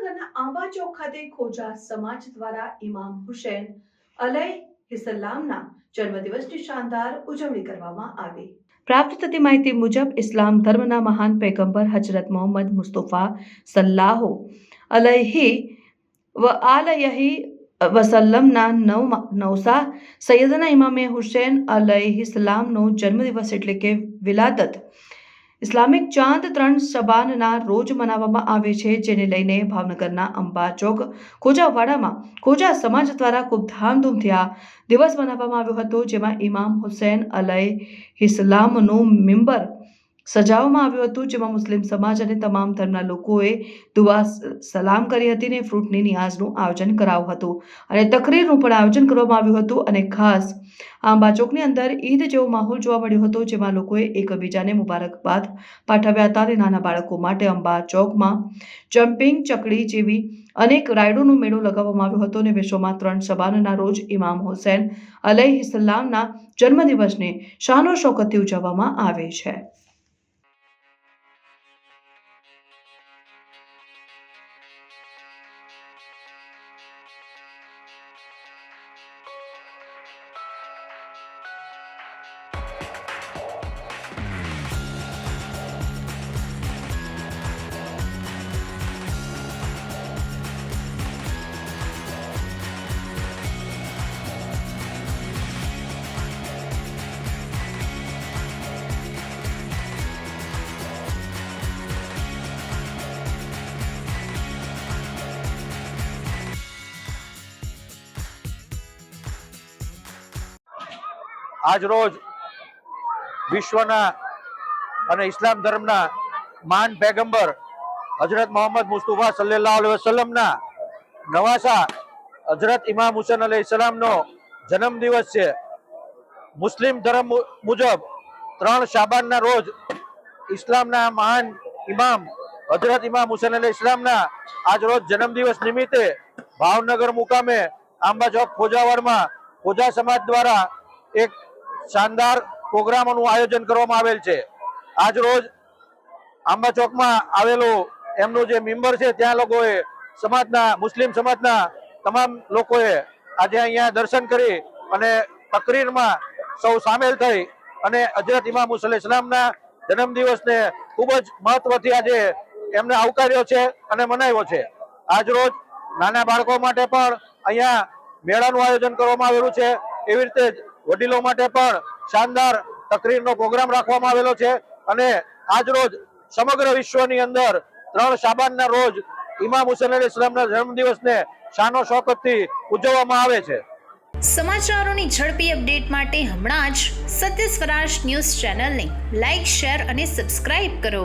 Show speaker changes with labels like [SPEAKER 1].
[SPEAKER 1] ખાતે ખોજા સમાજ દ્વારા ઇમામ હુસેન અલય હિસલામના જન્મદિવસની શાનદાર ઉજવણી કરવામાં આવી. પ્રાપ્ત થતી માહિતી મુજબ, ઇસ્લામ ધર્મના મહાન પૈગંબર હજરત મોહમ્મદ મુસ્તફા સલ્લાહો અલહી વ આલયહી વસલ્લમના નવ નવસા સૈયદના ઇમામે હુસેન અલૈહિસ્લામનો જન્મદિવસ એટલે કે વિલાદત ઇસ્લામિક ચાંદ ત્રણ શબાનના રોજ મનાવવામાં આવે છે, જેને લઈને ભાવનગરના અંબા ચોક, ખોજાવાડામાં ખોજા સમાજ દ્વારા ખૂબ ધામધૂમથી આ દિવસ મનાવવામાં આવ્યો હતો, જેમાં ઇમામ હુસૈન અલય ઇસ્લામનું મિંબર સજાવવામાં આવ્યું હતું, જેમાં મુસ્લિમ સમાજ અને તમામ ધર્મના લોકોએ દુઆ સલામ કરી હતી અને ફ્રૂટની નિયાઝનું આયોજન કરાવ્યું હતું. અને તકરીરનું પણ આયોજન કરવામાં આવ્યું હતું અને ખાસ આંબા ચોકની અંદર ઈદ જેવો માહોલ જોવા મળ્યો હતો, જેમાં લોકોએ એકબીજાને મુબારકબાદ પાઠવ્યા હતા અને નાના બાળકો માટે અંબા ચોકમાં જમ્પિંગ ચકડી જેવી અનેક રાઇડોનો મેળો લગાવવામાં આવ્યો હતો અને વિશ્વમાં ત્રણ શબાનના રોજ ઇમામ હુસૈન અલૈહિસ્સલામના જન્મદિવસને શાનો શોકતથી ઉજવવામાં આવે છે.
[SPEAKER 2] આજ રોજ વિશ્વના અને ઇસ્લામ ધર્મના માન પેગંબર હજરત મોહમ્મદ મુસ્તુફા સલ્લાહ વસલમના નવાસા હજરત ઇમામ હુસેન અલી ઇસ્લામનો જન્મ દિવસ છે. મુસ્લિમ ધર્મ મુજબ ત્રણ શાબાનના રોજ ઇસ્લામના મહાન ઇમામ હજરત ઇમામ હુસેન અલી ઇસ્લામના આજ રોજ જન્મદિવસ નિમિત્તે ભાવનગર મુકામે આંબા ચોક ખોજાવાડમાં ખોજા સમાજ દ્વારા એક શાનદાર પ્રોગ્રામોનું આયોજન કરવામાં આવેલ છે. આજ રોજ આંબા ચોકમાં આવેલું એમનું જે મેમ્બર છે, ત્યાં લોકોએ સમાજના, મુસ્લિમ સમાજના તમામ લોકોએ આજે અહીંયા દર્શન કરી અને તકરીરમાં સૌ સામેલ થઈ અને હજરત ઇમામ હુસૈન ઇસ્લામના જન્મદિવસને ખૂબ જ મહત્વથી આજે એમને આવકાર્યો છે અને મનાવ્યો છે. આજ રોજ નાના બાળકો માટે પણ અહીંયા મેળાનું આયોજન કરવામાં આવેલું છે. એવી રીતે જ વડીલો માટે પણ શાનદાર તકરીરનો પ્રોગ્રામ રાખવામાં આવેલો છે અને આજ રોજ સમગ્ર વિશ્વની અંદર ત્રણ શાબાનના રોજ ઇમામ હુસેન અલી ઇસ્લામના જન્મદિવસને શાનો શોકતથી ઉજવવામાં આવે છે.
[SPEAKER 3] સમાચારોની ઝડપી અપડેટ માટે હમણાં જ સત્ય સ્વરાજ ન્યૂઝ ચેનલને લાઇક શેર અને સબસ્ક્રાઇબ કરો.